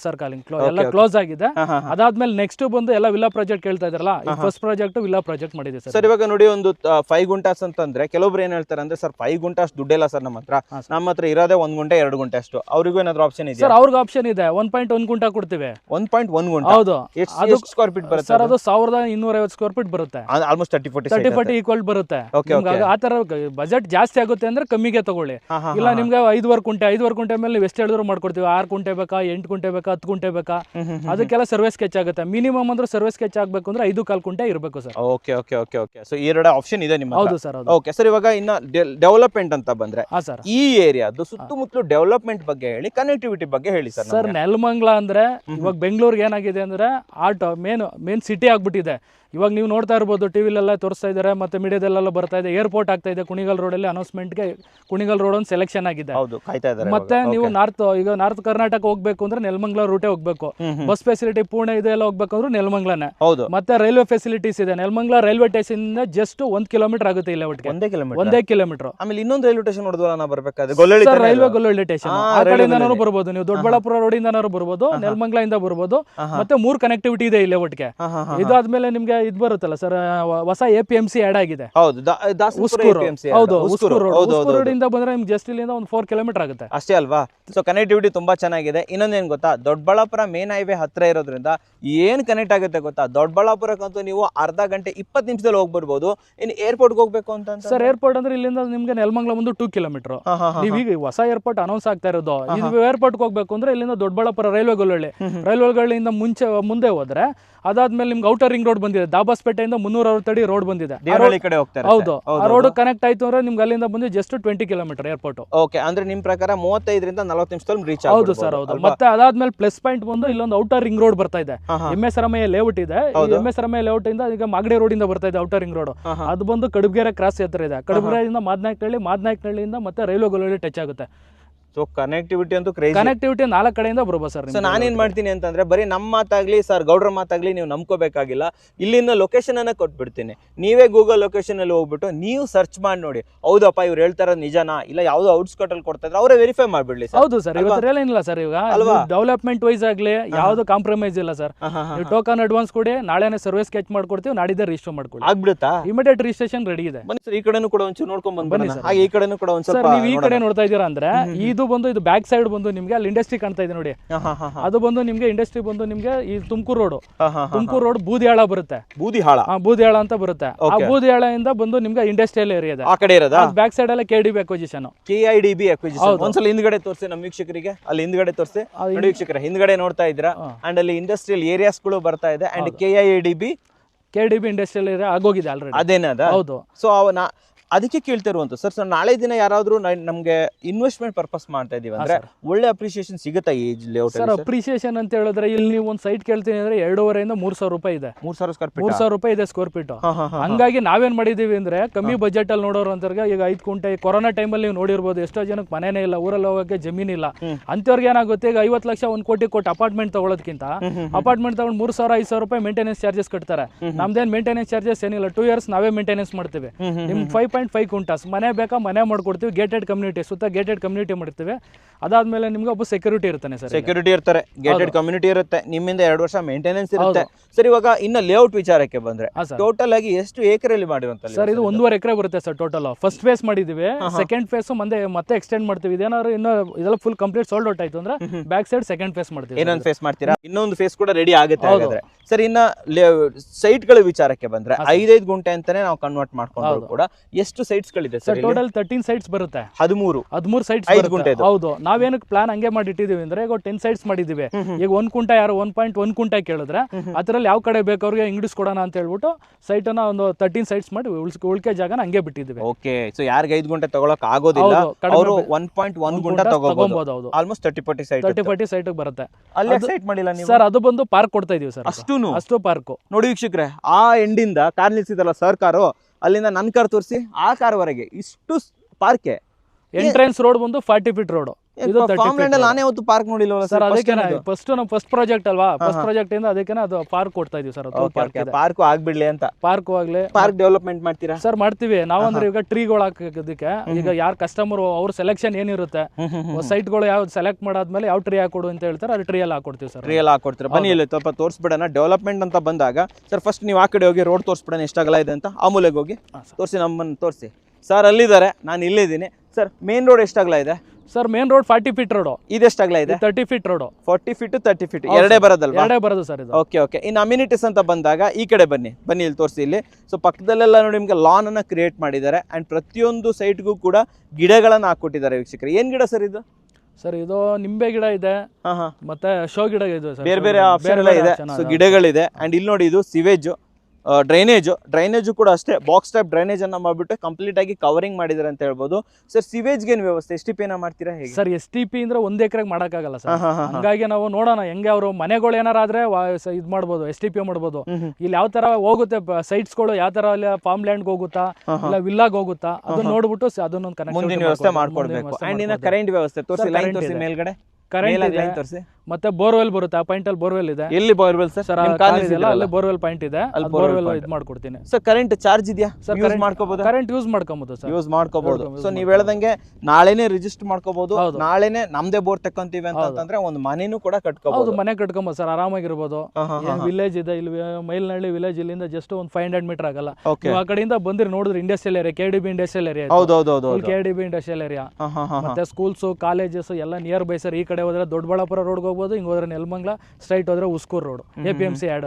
ಸರ್ ಕಾಲಿಂಗ್ ಎಲ್ಲ ಕ್ಲೋಸ್ ಆಗಿದೆ. ಅದಾದ್ಮೇಲೆ ನೆಕ್ಸ್ಟ್ ಬಂದು ಎಲ್ಲ ವಿಲ್ಲಾ ಪ್ರಾಜೆಕ್ಟ್ ಕೇಳ್ತಾ ಇದ್ರಲ್ಲ ಫಸ್ಟ್ ಪ್ರಾಜೆಕ್ಟ್ ವಿಲ್ಲಾ ಪ್ರಾಜೆಕ್ಟ್ ಮಾಡಿದೆ ಸರ್
ಇವಾಗ ನೋಡಿ ಒಂದು ಫೈವ್ ಗುಂಟಾಸ್ ಅಂತಂದ್ರೆ ಕೆಲವೊಬ್ರು ಏನ್ ಹೇಳ್ತಾರೆ ಅಂದ್ರೆ ಸರ್ ಫೈವ್ ಗುಂಟಾಸ್ ದುಡ್ಡೆಲ್ಲ ಸರ್ ನಮ್ಮ ಹತ್ರ. ನಮ್ಮ ಹತ್ರ ಇರೋದೇ ಒಂದ್ ಗುಂಟೆ ಎರಡು ಗುಂಟೆ ಅಷ್ಟು. ಅವ್ರಿಗೂ ಏನಾದ್ರು ಆಪ್ಷನ್
ಸರ್
ಇದೆಯಾ
ಅವ್ರಿಗೆ ಆಪ್ಷನ್ ಇದೆ. ಒನ್ ಪಾಯಿಂಟ್ ಒಂದ್ ಗುಂಟಾ ಕೊಡ್ತೀವಿ.
ಒನ್ ಪಾಯಿಂಟ್ ಒನ್ ಗುಂಟ?
ಹೌದು. ಅದು-
ಸ್ಕ್ವೇರ್ ಫೀಟ್ ಬರುತ್ತೆ
ಸರ್ ಅದು? ಸಾವಿರದ ಇನ್ನೂರ ಐವತ್ತು ಸ್ಕ್ವೇರ್ ಫೀಟ್ ಬರುತ್ತೆ
almost thirty forty
thirty forty equal ಬರುತ್ತೆ. ಆ ತರ ಬಜೆಟ್ ಜಾಸ್ತಿ ಆಗುತ್ತೆ ಅಂದ್ರೆ ಕಮ್ಮಿಗೆ ತಗೊಳ್ಳಿ. ಇಲ್ಲ ನಿಮ್ಗೆ ಐದುವರೆ ಕುಂಟೆ ಐದುವರೆ ಕುಂಟೆ ಮೇಲೆ ನೀವು ಎಷ್ಟು ಹೇಳಿದ್ರು ಮಾಡ್ಕೊಡ್ತೀವಿ. ಆರು ಕುಂಟೆ ಬೇಕಾ ಎಂಟು ಕುಂಟೆ ಬೇಕಾ ಹತ್ತು ಕುಂಟೆ ಬೇಕಾ? ಅದಕ್ಕೆಲ್ಲ ಸರ್ವಿಸ್ ಸ್ಕೆಚ್ ಆಗುತ್ತೆ. ಮಿನಿಮಮ್ ಅಂದ್ರೆ ಸರ್ವಿಸ್ ಸ್ಕೆಚ್ ಆಗಬೇಕು ಅಂದ್ರೆ ಐದು ಕಾಲ್ ಕುಂಟೆ ಇರಬೇಕು sir.
Okay okay okay okay so ಎರಡು ಆಪ್ಷನ್ ಇದೆ ನಿಮ್ಮ
ಹೌದು. ಸರ್ ಹೌದು.
ಓಕೆ ಸರ್ ಇವಾಗ ಇನ್ನ ಡೆವಲಪ್ಮೆಂಟ್ ಅಂತ ಬಂದ್ರೆ
ಹಾ ಸರ್.
ಈ ಏರಿಯಾದು ಸುತ್ತಮುತ್ತಲು ಡೆವಲಪ್ಮೆಂಟ್ ಬಗ್ಗೆ ಹೇಳಿ ಕನೆಕ್ಟಿವಿಟಿ ಬಗ್ಗೆ ಹೇಳಿ ಸರ್
ಸರ್ ನೆಲಮಂಗ್ಲ ಅಂದ್ರೆ ಇವಾಗ ಬೆಂಗಳೂರಿಗೆ ಏನಾಗಿದೆ ಅಂದ್ರೆ ಆಟೋ ಮೇನ್ ಮೇನ್ ಸಿಟಿ ಆಗ್ಬಿಟ್ಟಿದೆ. ಇವಾಗ ನೀವು ನೋಡ್ತಾ ಇರ್ಬೋದು ಟಿವಿಲೆಲ್ಲ ತೋರಿಸ್ತಾ ಇದ್ದಾರೆ ಮತ್ತೆ ಮೀಡಿಯಾದಲ್ಲೆಲ್ಲ ಬರ್ತಾ ಇದೆ. ಏರ್ಪೋರ್ಟ್ ಆಗ್ತಾ ಇದೆ ಕುಣಿಗಲ್ ರೋಡಲ್ಲಿ ಅನೌನ್ಸ್ಮೆಂಟ್ಗೆ ಕುಣಿಗಲ್ ರೋಡ್ ಒಂದು ಸೆಲೆಕ್ಷನ್ ಆಗಿದೆ.
ಹೌದು ಕಾಯ್ತಾ ಇದ್ದಾರೆ
ಮತ್ತೆ ನೀವು ನಾರ್ತ್ ಈಗ ನಾರ್ತ್ ಕರ್ನಾಟಕ ಹೋಗ್ಬೇಕು ಅಂದ್ರೆ ನೆಲಮಂಗ್ಲ ರೂಟೇ ಹೋಗ್ಬೇಕು. ಬಸ್ ಫೆಸಿಲಿಟಿ ಪೂರ್ಣ ಇದೆಲ್ಲ ಹೋಗ್ಬೇಕು ಅಂದ್ರೆ ನೆಲಮಂಗ್ಲನೇ.
ಹೌದು.
ಮತ್ತೆ ರೈಲ್ವೆ ಫೆಸಿಲಿಟೀಸ್ ಇದೆ. ನೆಲಮಂಗ್ಲ ರೈಲ್ವೆ ಸ್ಟೇಷನ್ ಇಂದ ಜಸ್ಟ್ ಒಂದ್ ಕಿಲೋಮೀಟರ್ ಆಗುತ್ತೆ ಇಲ್ಲ ಒಟ್ಟಿಗೆ.
ಒಂದೇ ಕಿಲೋಮೀಟರ್
ಒಂದೇ ಕಿಲೋಮೀಟರ್
ಆಮೇಲೆ ಇನ್ನೊಂದು ರೈಲ್ವೆ ಸ್ಟೇಷನ್ ನೋಡಿದ್ವಲ್ಲ ನಾ ಬರ್ಬೇಕಾದ್ರೆ?
ರೈಲ್ವೆ ಗೊಲ್ಲಳ್ಳಿ ಸ್ಟೇಷನ್
ಆ,
ಕಡೆಯಿಂದನೂ ಬರ್ಬೋದು ನೀವು. ದೊಡ್ಡಬಳ್ಳಾಪುರ ರೋಡಿಂದನಾರು ಬರ್ಬೋದು ನೆಲಮಂಗ್ಲ ಇಂದ ಬರ್ಬೋದು. ಮತ್ತೆ ಮೂರ್ ಕನೆಕ್ಟಿವಿಟಿ ಇದೆ ಇಲ್ಲೇ ಒಟ್ಟಿಗೆ. ಇದಾದ್ಮೇಲೆ ನಿಮ್ಗೆ ಇದು ಬರುತ್ತಲ್ಲ ಸರ್ ಹೊಸ A P M C add ಆಗಿದೆ.
ಹೌದು
ರೋಡ್ ಬಂದ್ರೆ ನಿಮ್ಗೆ ಜಸ್ಟ್ ಇಲ್ಲಿಂದ ಒಂದು ಫೋರ್ ಕಿಲೋಮೀಟರ್ ಆಗುತ್ತೆ.
ಅಷ್ಟೇ ಅಲ್ವಾ? ಸೊ ಕನೆಕ್ಟಿವಿಟಿ ತುಂಬಾ ಚೆನ್ನಾಗಿದೆ. ಇನ್ನೊಂದೇನ್ ಗೊತ್ತಾ? ದೊಡ್ಡಬಳ್ಳಾಪುರ ಮೇನ್ ಹೈವೇ ಹತ್ರ ಇರೋದ್ರಿಂದ ಏನ್ ಕನೆಕ್ಟ್ ಆಗುತ್ತೆ ಗೊತ್ತಾ? ದೊಡ್ಡಬಳ್ಳಾಪುರಕ್ಕಂತೂ ನೀವು ಅರ್ಧ ಗಂಟೆ ಇಪ್ಪತ್ತು ನಿಮಿಷದಲ್ಲಿ ಹೋಗ್ಬರ್ಬೋದು. ಇನ್ನು ಏರ್ಪೋರ್ಟ್ಗೆ ಹೋಗ್ಬೇಕು ಅಂತ
ಸರ್ ಏರ್ಪೋರ್ಟ್ ಅಂದ್ರೆ? ಇಲ್ಲಿಂದ ನಿಮ್ಗೆ ನೆಲಮಂಗ್ಲ ಒಂದು ಟೂ ಕಿಲೋಮೀಟರ್ ನೀವು ಈಗ ಹೊಸ ಏರ್ಪೋರ್ಟ್ ಅನೌನ್ಸ್ ಆಗ್ತಾ ಇರೋದು. ಇದು ಏರ್ಪೋರ್ಟ್ ಹೋಗ್ಬೇಕು ಅಂದ್ರೆ ಇಲ್ಲಿಂದ ದೊಡ್ಡಬಳ್ಳಾಪುರ ರೈಲ್ವೆ ಗೊಲ್ಲಳ್ಳಿ. ರೈಲ್ವೆ ಗೊಳ್ಳಿಂದ ಮುಂಚೆ ಮುಂದೆ ಹೋದ್ರೆ ಅದಾದ್ಮೇಲೆ ನಿಮ್ಗೆ ಔಟರ್ ರಿಂಗ್ ರೋಡ್ ಬಂದಿದೆ ದಾಬಾಸ್ಪೇಟೆಯಿಂದ ಮುನ್ನೂರ ಅರವತ್ತಡಿ ರೋಡ್ ಬಂದಿದೆ.
ದೇವರಹಳ್ಳಿ ಕಡೆ ಹೋಗ್ತಾರೆ
ಹೌದು. ಆ ರೋಡ್ ಕನೆಕ್ಟ್ ಆಯ್ತು ಅಂದ್ರೆ ನಿಮ್ಗೆ ಅಲ್ಲಿಂದ ಬಂದು just twenty kilometer airport
okay ಅಂದ್ರೆ ನಿಮ್ ಪ್ರಕಾರ ಮೂವತ್ತೈದರಿಂದ ನಲವತ್ತು ನಿಮಿಷದಲ್ಲಿ ರೀಚ್
ಹೌದು ಸರ್ ಹೌದು. ಮತ್ತೆ ಅದಾದ್ಮೇಲೆ ಪ್ಲಸ್ ಪಾಯಿಂಟ್ ಬಂದು ಇಲ್ಲೊಂದು ಔಟರ್ ರಿಂಗ್ ರೋಡ್ ಬರ್ತಾ ಇದೆ. ಎಂ ಎಸ್ ರಮಯ್ಯ ಲೇಔಟ್ ಇದೆ. ಎಂ ಎಸ್ ರಮಯ್ಯ ಲೇಔಟ್ ಇಂದ ಈಗ ಮಾಗಡಿ ರೋಡ್ ಇಂದ ಬರ್ತಾ ಇದೆ ಔಟರ್ ರಿಂಗ್ ರೋಡ್. ಅದು ಬಂದು ಕಡುಬಗೇರೆ ಕ್ರಾಸ್ ಎತ್ತರ ಇದೆ. ಕಡುಬಗೆರೆಯಿಂದ ಮಾದನಾಯಕನಹಳ್ಳಿ ಮಾದನಾಯಕನಹಳ್ಳಿಯಿಂದ ಮತ್ತೆ ರೈಲ್ವೆ ಗೊಲ್ಲಳ್ಳಿ ಟಚ್ ಆಗುತ್ತೆ.
ಸೊ ಕನೆಕ್ಟಿವಿಟಿ ಅಂತೂ ಕ್ರೇಜಿ
ಕನೆಕ್ಟಿವಿಟಿ ನಾಲ್ಕು ಕಡೆಯಿಂದ ಬರ್ಬೋದು ಸರ್
ಸೊ ನಾನೇನ್ ಮಾಡ್ತೀನಿ ಅಂತಂದ್ರೆ ಬರೀ ನಮ್ಮ ಮಾತಾಗ್ಲಿ ಸರ್ ಗೌಡ್ರ ಮಾತಾಗ್ಲಿ ನೀವು ನಂಬ್ಕೋಬೇಕಾಗಿಲ್ಲ. ಇಲ್ಲಿಂದ ಲೊಕೇಶನ್ ಅನ್ನ ಕೊಟ್ಬಿಡ್ತೀನಿ. ನೀವೇ ಗೂಗಲ್ ಲೊಕೇಶನ್ ಅಲ್ಲಿ ಹೋಗ್ಬಿಟ್ಟು ನೀವು ಸರ್ಚ್ ಮಾಡಿ ನೋಡಿ. ಹೌದಪ್ಪ ಇವ್ರು ಹೇಳ್ತಾರ ನಿಜನಾ? ಇಲ್ಲ ಯಾವ್ದೋ ಔಟ್ಸ್ಕಟ್ ಅಲ್ಲಿ ಕೊಡ್ತಾ ಇದ್ರೆ ಅವರೇ ವೆರಿಫೈ ಮಾಡ್ಬಿಡ್ಲಿ ಸರ್
ಹೌದು ಸರ್ ಇವತ್ತರೆಲ್ಲ ಏನಿಲ್ಲ ಸರ್ ಇವಾಗ
ಅಲ್ವಾ?
ಡೆವಲಪ್ಮೆಂಟ್ ವೈಸ್ ಆಗ್ಲಿ ಯಾವ್ದು ಕಾಂಪ್ರಮೈಸ್ ಇಲ್ಲ ಸರ್ ನೀವು ಟೋಕನ್ ಅಡ್ವಾನ್ಸ್ ಕೊಡಿ ನಾಳೆನೇ ಸರ್ವಿಸ್ ಸ್ಕೆಚ್ ಮಾಡ್ಕೊಡ್ತೀವಿ ನಾಡಿದ್ದ ರಿಜಿಸ್ಟರ್ ಮಾಡ್ಕೊಳ್ಳಿ.
ಆಗ್ಬಿಡುತ್ತಾ?
ಇಮಿಡಿಯೇಟ್ ರಿಜಿಸ್ಟ್ರೇಷನ್ ರೆಡಿ ಇದೆ.
ಬನ್ನಿ ಸರ್ ಈ ಕಡೆನೂ ಕೂಡ ಒಂಚೂರು ನೋಡ್ಕೊಂಡ್
ಬನ್ನಿ
ಬಂದ್ಬನ್ನಿ ಹಾಗೆ ಈ ಕಡೆನೂ ಕೂಡ ಒಂದ್
ಸರ್ ನೀವು ಈ ಕಡೆ ನೋಡ್ತಾ ಇದ್ದೀರಾ ಅಂದ್ರೆ ಇದು ಬಂದು ಇದು ಬ್ಯಾಕ್ ಸೈಡ್ ಬಂದು ನಿಮ್ಗೆ ಅಲ್ಲಿ ಇಂಡಸ್ಟ್ರಿ ಕಾಣ್ತಾ ಇದೆ ನೋಡಿ. ಅದು ಬಂದು ನಿಮ್ಗೆ ಇಂಡಸ್ಟ್ರಿ ಬಂದು ನಿಮ್ಗೆ ಈ ತುಮಕೂರು ರೋಡ್. ತುಮಕೂರು ರೋಡ್ ಬೂದಿಯಾಳ ಬರುತ್ತೆ. ಬೂದಿಹಾಳ. ಬೂದಿಹಾಳ ಅಂತ ಬರುತ್ತೆ. ಆ
ಇಂದ
ಬೂದಿಯಾಳೆಯಿಂದ ಬಂದು ನಿಮ್ಗೆ ಇಂಡಸ್ಟ್ರಿಯಲ್ ಏರಿಯಾ ಇದೆ.
ಆ ಕಡೆ ಇರೋದಾ?
ಬ್ಯಾಕ್ ಸೈಡ್ ಎಲ್ಲ K D B acquisition
K I D B acquisition ಒಂದ್ಸಲ ಹಿಂದ್ಗಡೆ ತೋರಿಸಿ ನಮ್ಮ ವೀಕ್ಷಕರಿಗೆ. ಅಲ್ಲಿ ಹಿಂದ್ಗಡೆ ತೋರಿಸಿ. ನೋಡಿ ವೀಕ್ಷಕರ ಹಿಂದ್ಗಡೆ ನೋಡ್ತಾ ಇದ್ರ
ಹಾ.
ಅಂಡ್ ಅಲ್ಲಿ ಇಂಡಸ್ಟ್ರಿಯಲ್ ಏರಿಯಾಸ್ಗಳು ಬರ್ತಾ ಇದೆ. And K I D B
K D B industrial area ಆಗೋಗಿದೆ ಆಲ್ರೆಡಿ
ಅದೇನದ
ಹೌದು.
ಸೊ ಅದಕ್ಕೆ ಕೇಳ್ತಿರುವಂತ ಸರ್ ಸರ್ ನಾಳೆ ದಿನ ಯಾರಾದ್ರೂ ನಮ್ಗೆ ಇನ್ವೆಸ್ಟ್ಮೆಂಟ್ ಪರ್ಪಸ್ ಮಾಡ್ತಾ ಇದೀವಿ ಅಂದ್ರೆ ಒಳ್ಳೆ ಅಪ್ರಿಸಿಯೇಷನ್ ಸಿಗುತ್ತಾ ಈ ಲೇಔಟ್
ಸರ್ ಅಪ್ರಿಸಿಯೇಷನ್ ಅಂತ ಹೇಳಿದ್ರೆ ಇಲ್ಲಿ ನೀವು ಒಂದು ಸೈಟ್ ಕೇಳ್ತೀನಿ ಅಂದ್ರೆ ಎರಡೂವರೆಯಿಂದ ಮೂರ್ ಸಾವಿರ ರೂಪಾಯಿ ಇದೆ.
ಮೂರ್ ಸಾವಿರ ಸ್ಕ್ವೇರ್
ಮೂರ್ ಸಾವಿರ ರೂಪಾಯಿ ಇದೆ ಸ್ಕ್ವೇರ್ ಫೀಟ್ ಹಂಗಾಗಿ ನಾವೇನ್ ಮಾಡಿದೀವಿ ಅಂದ್ರೆ ಕಮ್ಮಿ ಬಜೆಟ್ ಅಲ್ಲಿ ನೋಡೋರು ಅಂತರ್ಗ ಈಗ ಐದು ಕುಂಟೆ ಕೊರೋನಾ ಟೈಮಲ್ಲಿ ನೀವು ನೋಡಿರ್ಬೋದು ಎಷ್ಟೋ ಜನಕ್ಕೆ ಮನೆನೇ ಇಲ್ಲ ಊರಲ್ಲಿ ಹೋಗೋಕೆ ಜಮೀನಿಲ್ಲ ಅಂತವ್ರಿಗೆ ಏನಾಗುತ್ತೆ ಈಗ ಐವತ್ತು ಲಕ್ಷ ಒಂದ್ ಕೋಟಿ ಕೊಟ್ಟು ಅಪಾರ್ಟ್ಮೆಂಟ್ ತಗೊಳ್ಳೋದಕ್ಕಿಂತ ಅಪಾರ್ಟ್ಮೆಂಟ್ ತಗೊಂಡು ಮೂರ್ ಸಾವಿರ ಐದು ಸಾವಿರ ರೂಪಾಯಿ ಮೇಂಟೆನೆನ್ಸ್ ಚಾರ್ಜಸ್ ಕಟ್ತಾರೆ. ನಮ್ದೇನ್ ಮೇಂಟೆನೆನ್ಸ್ ಚಾರ್ಜಸ್ ಏನಿಲ್ಲ. ಟೂ ಇಯರ್ಸ್ ನಾವೇ ಮೇಂಟೆನೆನ್ಸ್ ಮಾಡ್ತೀವಿ. ನಿಮ್ ಫೈವ್ ಪಾಯಿಂಟ್ ಫೈವ್ ಕುಂಟಾಸ್ ಮನೆ ಬೇಕಾ ಮನೆ ಮಾಡ್ಕೊಡ್ತೀವಿ ಗೇಟೆಡ್ ಕಮ್ಯುನಿಟಿ ಸುತ್ತ ಗೇಟೆಡ್ ಕಮ್ಯುನಿಟಿ ಮಾಡ್ತೀವಿ ಅದಾದ್ಮೇಲೆ ನಿಮ್ಗೆ ಒಬ್ಬ ಸೆಕ್ಯೂರಿಟಿ ಇರ್ತಾನೆ ಸರ್
ಸೆಕ್ಯೂರಿಟಿ ಇರ್ತಾರೆ ಗೇಟೆಡ್ ಕಮ್ಯುನಿಟಿ ಇರುತ್ತೆ ನಿಮ್ಮಿಂದ ಎರಡು ವರ್ಷ ಮೇಂಟೆನೆನ್ಸ್ ಇರುತ್ತೆ. ಸರ್ ಇವಾಗ ಇನ್ನ ಲೇಔಟ್ ವಿಚಾರಕ್ಕೆ ಬಂದ್ರೆ ಟೋಟಲ್ ಆಗಿ ಎಷ್ಟು ಎಕರೆಯಲ್ಲಿ ಮಾಡಿರುವಂತ
ಸರ್ ಇದು ಒಂದೂವರೆ ಎಕರೆ ಬರುತ್ತೆ ಸರ್ ಟೋಟಲ್ ಫಸ್ಟ್ ಫೇಸ್ ಮಾಡಿದೀವಿ ಸೆಕೆಂಡ್ ಫೇಸ್ ಮುಂದೆ ಮತ್ತೆ ಎಕ್ಸ್ಟೆಂಡ್ ಮಾಡ್ತೀವಿ. ಇದೇನಾದ್ರು ಇನ್ನು ಇದೆಲ್ಲ ಫುಲ್ ಕಂಪ್ಲೀಟ್ ಸೋಲ್ಡ್ ಔಟ್ ಆಯ್ತು ಅಂದ್ರೆ ಬ್ಯಾಕ್ ಸೈಡ್ ಸೆಕೆಂಡ್ ಫೇಸ್ ಮಾಡ್ತೀವಿ
ಇನ್ನೊಂದು ಫೇಸ್ ಮಾಡ್ತೀರಾ? ಇನ್ನೊಂದು ಫೇಸ್ ಕೂಡ ರೆಡಿ ಆಗುತ್ತೆ ಹಾಗಾದ್ರೆ. ಸರ್ ಇನ್ನ ಸೈಟ್ಗಳ ವಿಚಾರಕ್ಕೆ ಬಂದ್ರೆ ಐದೈದು ಗುಂಟೆ ಅಂತಾನೆ ನಾವು ಕನ್ವರ್ಟ್ ಮಾಡ್ಕೊಂಡ್ರು ಕೂಡ. ಎಷ್ಟು ಸೈಟ್ಸ್ ಗಳಿದೆ
ಸರ್ ಟೋಟಲ್ ತರ್ಟೀನ್ ಸೈಟ್ಸ್ ಬರುತ್ತೆ.
ಹದಿಮೂರು.
ಹದಿಮೂರು ಸೈಟ್ಸ್
ಐದು ಗುಂಟೆ
ಹೌದು. ನಾವೇನಕ್ಕೆ ಪ್ಲಾನ್ ಹಂಗೆ ಮಾಡಿಟ್ಟಿದೀವಿ ಅಂದ್ರೆ ಈಗ ಟೆನ್ ಸೈಟ್ಸ್ ಮಾಡಿದೀವಿ. ಈಗ ಒಂದ್ ಕುಂಟ ಯಾರು ಒನ್ ಪಾಯಿಂಟ್ ಒನ್ ಕುಂಟೆ ಕೇಳಿದ್ರೆ ಅದ್ರಲ್ಲಿ ಯಾವ ಕಡೆ ಬೇಕು ಅವ್ರಿಗೆ ಇಂಗ್ಲಿಷ್ ಕೊಡೋಣ ಅಂತ ಹೇಳ್ಬಿಟ್ಟು ಸೈಟ್ ಅನ್ನ ಒಂದು ತರ್ಟೀನ್ ಸೈಟ್ಸ್ ಮಾಡಿ ಉಳಿಕೆ ಉಳ್ಕೆ ಜಾಗನ ಹಂಗೆ ಬಿಟ್ಟಿದ್ದೀವಿ.
ಓಕೆ. ಸೊ ಯಾರಿಗೆ ಐದು ಗುಂಟೆ ತಗೊಳಕ್ ಆಗೋದಿಲ್ಲ ಅವರು ಒನ್ ಪಾಯಿಂಟ್ ಒನ್
ಒಂದ್
ಗುಂಟ ತಗೋಬಹುದು
ಹೌದು.
Almost thirty forty site
thirty forty site ಬರುತ್ತೆ.
ಅಲ್ಲಿ ಸೈಟ್ ಮಾಡಿಲ್ಲ ನೀವು?
ಸರ್ ಅದು ಬಂದು ಪಾರ್ಕ್ ಕೊಡ್ತಾ ಇದೀವಿ ಸರ್.
ಅಷ್ಟೂನು
ಅಷ್ಟು ಪಾರ್ಕು
ನೋಡಿ ವೀಕ್ಷಕ್ರೆ ಆ ಎಂಡಿಂದ ಕಾರ್ ನಿಲ್ಸಿದಲ್ಲ ಸರ್ ಕಾರು ಅಲ್ಲಿಂದ ನನ್ನ ಕಾರ್ ತೋರಿಸಿ ಆ ಕಾರ್ ವರೆಗೆ. ಇಷ್ಟು ಪಾರ್ಕೆ
ಎಂಟ್ರೆನ್ಸ್ ರೋಡ್ ಬಂದು ಫಾರ್ಟಿ ಫೀಟ್ ರೋಡ್ ಇದು 30
ಫಾರ್ಮ್ ಲ್ಯಾಂಡ್ ನಾನೇ ಯಾವತ್ತು ಪಾರ್ಕ್ ನೋಡಿಲ್ಲ
ಸರ್ ಅದಕ್ಕೆ ಫಸ್ಟ್ ನಾವು ಫಸ್ಟ್ ಪ್ರಾಜೆಕ್ಟ್ ಅಲ್ವಾ? ಫಸ್ಟ್. ಪ್ರಾಜೆಕ್ಟ್ ಇಂದ ಅದಕ್ಕೆ ಅದು ಪಾರ್ಕ್ ಕೊಡ್ತಾ ಇದೀವಿ ಸರ್ ಪಾರ್ಕ್
ಪಾರ್ಕ್ ಆಗ್ಬಿಡ್ಲಿ ಅಂತ.
ಪಾರ್ಕ್ ಆಗ್ಲಿ.
ಪಾರ್ಕ್ ಡೆವಲಪ್ಮೆಂಟ್ ಮಾಡ್ತೀರಾ?
ಸರ್ ಮಾಡ್ತೀವಿ. ನಾವಂದ್ರೆ ಈಗ ಟ್ರೀಗಳು ಹಾಕೋದಕ್ಕೆ ಈಗ ಯಾರ್ ಕಸ್ಟಮರ್ ಅವ್ರ ಸೆಲೆಕ್ಷನ್ ಏನಿರುತ್ತೆ ಸೈಟ್ಗಳು ಯಾವ್ದು ಸೆಲೆಕ್ಟ್ ಮಾಡಾದ್ಮೇಲೆ ಯಾವ ಟ್ರೀ ಹಾಕೊಡು ಅಂತ ಹೇಳ್ತಾರೆ ಅದು ಟ್ರೀ ಎಲ್ಲ ಹಾಕೊಡ್ತೀವಿ ಸರ್
ರಿಯಲ್ ಹಾಕೊಡ್ತೀರಾ? ಬನ್ನಿ ಇಲ್ಲಿ ಸ್ವಲ್ಪ ತೋರಿಸ್ಬಿಡೋಣ. ಡೆವಲಪ್ಮೆಂಟ್ ಅಂತ ಬಂದಾಗ ಸರ್ ಫಸ್ಟ್ ನೀವು ಆ ಕಡೆ ಹೋಗಿ ರೋಡ್ ತೋರಿಸ್ಬಿಡೋಣ ಎಷ್ಟಾಗಲ್ಲ ಇದೆ ಅಂತ. ಆ ಮೂಲೆಗೆ ಹೋಗಿ. ತೋರಿಸಿ ನಮ್ಮನ್ನು ತೋರಿಸಿ. ಸರ್ ಅಲ್ಲಿದ್ದಾರೆ. ನಾನು ಇಲ್ಲಿದ್ದೀನಿ. ಸರ್ ಮೇನ್ ರೋಡ್ ಎಷ್ಟಾಗಲ್ಲ ಇದೆ?
Sir main road forty feet road
ಇದೆಷ್ಟಾಗಲ್ಲ ಇದೆ?
Thirty feet road
forty feet thirty feet ಎರಡೇ ಬರೋದಲ್ವಾ?
ಎರಡೇ ಬರೋದು ಸರ್ ಇದು.
ಓಕೆ ಓಕೆ ಇನ್ನು ಅಮ್ಯುನಿಟೀಸ್ ಅಂತ ಬಂದಾಗ ಈ ಕಡೆ ಬನ್ನಿ. ಬನ್ನಿ ಇಲ್ಲಿ ತೋರಿಸಿ ಇಲ್ಲಿ. ಸೊ ಪಕ್ಕದಲ್ಲೆಲ್ಲ ನೋಡಿ ನಿಮಗೆ ಲಾನ್ ಅನ್ನ ಕ್ರಿಯೇಟ್ ಮಾಡಿದ್ದಾರೆ. ಅಂಡ್ ಪ್ರತಿಯೊಂದು ಸೈಟ್ಗೂ ಕೂಡ ಗಿಡಗಳನ್ನು ಹಾಕೊಟ್ಟಿದ್ದಾರೆ ವೀಕ್ಷಕರು. ಏನ್ ಗಿಡ ಸರ್ ಇದು?
ಸರ್ ಇದು ನಿಂಬೆ ಗಿಡ ಇದೆ. ಮತ್ತೆ ಶೋ ಗಿಡ ಇದೆ
ಬೇರೆ ಬೇರೆ ಆಪ್ಷನ್ ಇದೆ. ಸೊ ಗಿಡಗಳಿದೆ. ಅಂಡ್ ಇಲ್ಲಿ ನೋಡಿ ಇದು ಸಿವೇಜ್ ಡ್ರೈನೇಜ್ ಡ್ರೈನೇಜ್ ಕೂಡ ಅಷ್ಟೇ ಬಾಕ್ಸ್ ಟೈಪ್ ಡ್ರೈನೇಜ್ ಮಾಡಿಬಿಟ್ಟು ಮಾಡ್ಬಿಟ್ಟು ಕಂಪ್ಲೀಟ್ ಆಗಿ ಕವರಿಂಗ್ ಮಾಡಿದ್ದಾರೆ ಅಂತ ಹೇಳ್ಬೋದು. ಸರ್ ಸಿವೇಜ್ಗೆ ಏನು ವ್ಯವಸ್ಥೆ? ಎಸ್ ಟಿ ಪಿನ ಮಾಡ್ತೀರಾ ಹೇಗೆ?
ಸರ್ ಎಸ್ ಟಿ ಪಿ ಅಂದ್ರೆ ಒಂದ್ ಎಕರೆಗೆ ಮಾಡೋಕ್ಕಾಗಲ್ಲ ಸರ್. ಹಂಗಾಗಿ ನಾವು ನೋಡೋಣ ಹೆಂಗೆ ಅವರು ಮನೆಗಳು ಏನಾರ ಆದ್ರೆ ವಾ- ಸ- ಇದ್ ಮಾಡ್ಬೋದು ಎಸ್ ಟಿ ಪಿ ಮಾಡ್ಬೋದು. ಇಲ್ಲಿ ಯಾವ ತರ ಹೋಗುತ್ತೆ ಸೈಟ್ಸ್ಗಳು ಯಾವ ತರ ಅಲ್ಲಿ ಫಾರ್ಮ್ ಲ್ಯಾಂಡ್ ಹೋಗುತ್ತಾ. ಇಲ್ಲ ವಿಲ್ಲಾಗ್ ಹೋಗುತ್ತಾ ಅದನ್ನ ನೋಡ್ಬಿಟ್ಟು ಅದನ್ನೊಂದು ಕನೆಕ್ಟ್
ಮುಂದಿನ ವ್ಯವಸ್ಥೆ ಮಾಡ್ಕೊಡ್ಬೇಕು. ಇನ್ನ ಕರೆಂಟ್ ವ್ಯವಸ್ಥೆ ತೋರಿಸಿ ಲೈನ್ ತೋರಿಸಿ ಮೇಲ್ಗಡೆ?
ಕರೆಂಟ್
ಲೈನ್ ತೋರಿಸಿ.
ಮತ್ತೆ ಬೋರ್ವೆಲ್ ಬರುತ್ತೆ ಆ ಪಾಯಿಂಟ್ ಅಲ್ಲಿ ಬೋರ್ವೆಲ್ ಇದೆ.
ಎಲ್ಲಿ ಬೋರ್ವೆಲ್ ಸರ್?
ಅಲ್ಲಿ ಬೋರ್ವೆಲ್ ಪಾಯಿಂಟ್ ಇದೆ.
ಅಲ್ಲಿ
ಬೋರ್ವೆಲ್ ಇದು ಮಾಡ್ಕೊಡ್ತೀನಿ.
ಸರ್ ಕರೆಂಟ್ ಚಾರ್ಜ್ ಇದೆಯಾ?
ಸರ್
ಯೂಸ್ ಮಾಡ್ಕೋಬಹುದು
ಕರೆಂಟ್ ಯೂಸ್ ಮಾಡ್ಕೊಬೋದು ಸರ್
ಯೂಸ್ ಮಾಡ್ಕೋಬಹುದು
ಮಾಡ್ಕೊ-
ಸೊ ನೀವು ಹೇಳ್ದಂಗೆ ನಾಳೆನೆ ರಿಜಿಸ್ಟರ್ ಮಾಡ್ಕೋಬಹುದು ನಾಳೆನೆ ನಮ್ದೇ ಬೋರ್ ತಕೊಂತೀವಿ
ಅಂತ
ಅಂತಂದ್ರೆ ಒಂದು ಮನೆನೂ ಕೂಡ
ಹೌದು
ಕಟ್ಕೋಬಹುದು
ಮನೆ ಕಟ್ಕೊಬೋದು ಸರ್ ಆರಾಮಾಗಿರ್ಬೋದು. ವಿಲೇಜ್ ಇದೆ ಇಲ್ಲಿ ಮೈಲ್ನಹಳ್ಳಿ ವಿಲೇಜ್ ಇಲ್ಲಿಂದ ಜಸ್ಟ್ ಒಂದು ಫೈವ್ ಹಂಡ್ರೆಡ್ ಮೀಟರ್ ಆಗಲ್ಲ. ಆ ಕಡೆಯಿಂದ ಬಂದ್ರೆ ನೋಡಿದ್ರೆ industrial area K D B industrial area
ಹೌದು ಹೌದು ಹೌದು ಹೌದು
K D B industrial area. ಮತ್ತೆ ಸ್ಕೂಲ್ಸ್ ಕಾಲೇಜಸ್ ಎಲ್ಲ ನಿಯರ್ ಬೈ ಸರ್ ಈ ಕಡೆ ಹೋದ್ರೆ ದೊಡ್ಡಬಳ್ಳಾಪುರ ರೋಡ್ಗೆ ಹೋಗ್ಬೋದು ಹಿಂಗೆ ಹೋದ್ರೆ ನೆಲಮಂಗ್ಲ ಸ್ಟ್ರೈಟ್ ಹೋದ್ರೆ Uskur road A P M C yard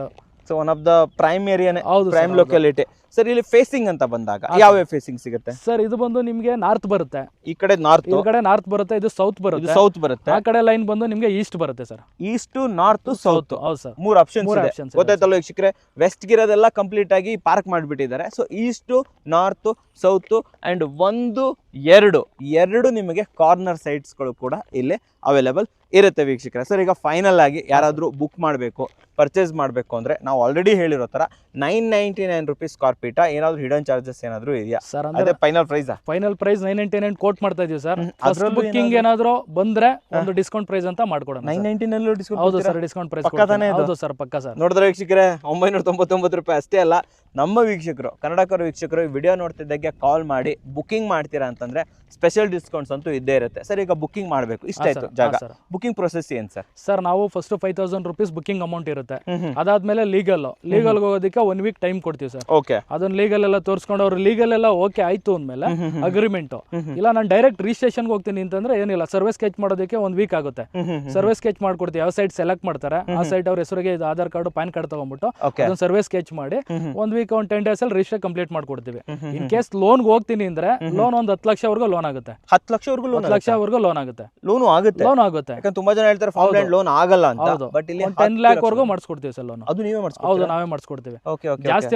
so one of the prime ಏರಿಯಾನೇ
ಹೌದು
ಪ್ರೈಮ್. ಲೊಕ್ಯಾಲಿಟಿ ಸರ್ ಇಲ್ಲಿ ಫೇಸಿಂಗ್ ಅಂತ ಬಂದಾಗ ಯಾವ ಫೇಸಿಂಗ್ ಸಿಗುತ್ತೆ?
ಸರ್ ಇದು ಬಂದು ನಿಮಗೆ ನಾರ್ತ್ ಬರುತ್ತೆ.
ಈ ಕಡೆ ನಾರ್ತ್
ಈ ಕಡೆ ನಾರ್ತ್ ಬರುತ್ತೆ ಇದು ಸೌತ್ ಬರುತ್ತೆ.
ಸೌತ್ ಬರುತ್ತೆ.
ಆ ಕಡೆ ಲೈನ್ ಬಂದು ನಿಮಗೆ ಈಸ್ಟ್ ಬರುತ್ತೆ ಸರ್
ಈಸ್ಟ್ ನಾರ್ತ್ ಸೌತ್
ಹೌದು ಸರ್
ಮೂರು ಇದೆ. ಗೊತ್ತಾಯ್ತಲ್ಲ ವೀಕ್ಷಕರೇ? ವೆಸ್ಟ್ ಗಿರೋದೆಲ್ಲ ಕಂಪ್ಲೀಟ್ ಆಗಿ ಪಾರ್ಕ್ ಮಾಡಿಬಿಟ್ಟಿದ್ದಾರೆ. So east north south and ಒಂದು ಎರಡು. ಎರಡು ನಿಮಗೆ ಕಾರ್ನರ್ ಸೈಟ್ಸ್ಗಳು ಕೂಡ ಇಲ್ಲಿ ಅವೈಲೇಬಲ್ ಇರುತ್ತೆ ವೀಕ್ಷಕರೇ. ಸರ್ ಈಗ ಫೈನಲ್ ಆಗಿ ಯಾರಾದರೂ ಬುಕ್ ಮಾಡಬೇಕು ಪರ್ಚೇಸ್ ಮಾಡಬೇಕು ಅಂದ್ರೆ ನಾವು ಆಲ್ರೆಡಿ ಹೇಳಿರೋ ಥರ nine ninety nine rupees square feet ಏನಾದರೂ ಹಿಡನ್ ಚಾರ್ಜಸ್ ಏನಾದ್ರು ಇದೆಯಾ?
ಸರ್ ಅಂದ್ರೆ
ಅದೇ final price
final price nine ninety nine quote ಮಾಡ್ತಾ ಇದೀವಿ ಸರ್
ಅದ್ರ
ಬುಕ್ಕಿಂಗ್ ಏನಾದ್ರು ಬಂದ್ರೆ ಒಂದು ಡಿಸ್ಕೌಂಟ್ ಪ್ರೈಸ್ ಅಂತ ಮಾಡ್ಕೊಡೋಣ
ನೈನ್ ನೈಂಟಿ ಡಿಸ್ಕೌಂಟ್
ಹೌದು ಸರ್ ಡಿಸ್ಕೌಂಟ್ ಪ್ರೈಸ್
ಪಕ್ಕಾ ತಾನೇ ಇದು?
ಹೌದು ಸರ್ ಪಕ್ಕ ಸರ್
ನೋಡಿದ್ರೆ ವೀಕ್ಷಕರೇ ಒಂಬೈನೂರ ತೊಂಬತ್ತೊಂಬತ್ತು ರೂಪಾಯಿ ಅಷ್ಟೇ ಅಲ್ಲ ನಮ್ಮ ವೀಕ್ಷಕರು ಕನ್ನಡಕರ ವೀಕ್ಷಕರು ವಿಡಿಯೋ ನೋಡ್ತಿದ್ದಕ್ಕೆ ಕಾಲ್ ಮಾಡಿ ಬುಕಿಂಗ್ ಮಾಡ್ತೀರಾ ಅಂತಂದ್ರೆ ಸ್ಪೆಷಲ್ ಡಿಸ್ಕೌಂಟ್ಸ್ ಅಂತೂ ಇದ್ದೇ ಇರುತ್ತೆ. ಸರ್ ಈಗ ಬುಕ್ಕಿಂಗ್ ಮಾಡಬೇಕು. ಇಷ್ಟ ಆಯ್ತು ಜಾಗ.
ಬುಕ್ಕಿಂಗ್
ಬುಕಿಂಗ್ ಪ್ರೊಸೆಸ್ ಏನ್ ಸರ್
ಸರ್ ನಾವು first five thousand rupees booking amount ಇರುತ್ತೆ. ಅದಾದ್ಮೇಲೆ ಲೀಗಲ್ ಲೀಗಲ್ ಹೋಗೋದಕ್ಕೆ ಒನ್ ವೀಕ್ ಟೈಮ್ ಕೊಡ್ತೀವಿ ಸರ್.
ಓಕೆ
ಅದನ್ನ ಲೀಗಲ್ ಎಲ್ಲ ತೋರಿಸ್ಕೊಂಡು ಅವ್ರು ಲೀಗಲ್ ಎಲ್ಲ ಓಕೆ ಆಯ್ತು ಅಂದ್ಮೇಲೆ ಅಗ್ರಿಮೆಂಟ್ ಇಲ್ಲ ನಾನು ಡೈರೆಕ್ಟ್ ರಿಜಿಸ್ಟ್ರೇಷನ್ಗೆ ಹೋಗ್ತೀನಿ ಅಂತಂದ್ರೆ ಏನಿಲ್ಲ ಸರ್ವೆ ಸ್ಕೆಚ್ ಮಾಡೋದಕ್ಕೆ ಒಂದ್ ವೀಕ್ ಆಗುತ್ತೆ. ಸರ್ವೆ ಸ್ಕೆಚ್ ಮಾಡ್ಕೊಡ್ತೀವಿ ಯಾವ ಸೈಟ್ ಸೆಲೆಕ್ಟ್ ಮಾಡ್ತಾರೆ ಆ ಸೈಟ್ ಅವ್ರ ಹೆಸರಿಗೆ ಇದು ಆಧಾರ್ ಕಾರ್ಡ್ ಪ್ಯಾನ್ ಕಾರ್ಡ್ ತಗೊಂಡ್ಬಿಟ್ಟು ಅದನ್ನ ಸರ್ವೆ ಸ್ಕೆಚ್ ಮಾಡಿ ಒಂದ್ ವೀಕ್ ಒಂದ್ ಟೆನ್ ಡೇಸ್ ಅಲ್ಲಿ ರಿಜಿಸ್ಟರ್ ಕಂಪ್ಲೀಟ್ ಮಾಡ್ಕೊಡ್ತೀವಿ. ಇನ್ ಕೇಸ್ ಲೋನ್ ಹೋಗ್ತೀನಿ ಅಂದ್ರೆ ಲೋನ್ ಒಂದ್ ಹತ್ತು ಲಕ್ಷವರೆಗೂ ಲೋನ್ ಆಗುತ್ತೆ.
ಹತ್ತು ಲಕ್ಷವರೆಗೂ ಲೋನ್
ಲಕ್ಷ ಲಕ್ಷವರೆಗೂ ಲೋನ್ ಆಗುತ್ತೆ.
ಲೋನ್ ಆಗುತ್ತೆ.
ಲೋನ್ ಆಗುತ್ತೆ.
ಯಾಕಂದ್ರೆ ತುಂಬಾ ಜನ ಹೇಳ್ತಾರೆ. ಲೋನ್ ಆಗಲ್ಲ ಅಂತ. ಬಟ್ ಇಲ್ಲಿ
ಟೆನ್ ಲ್ಯಾಕ್ ವರೆಗೂ ಮಾಡಿಸ್ಕೊಡ್ತೀವಿ ಸರ್ ಲೋನ್
ಅದು ನೀವೇ
ಹೌದು ನಾವೇ ಮಾಡಿಸ್ಕೊಡ್ತೀವಿ. ಜಾಸ್ತಿ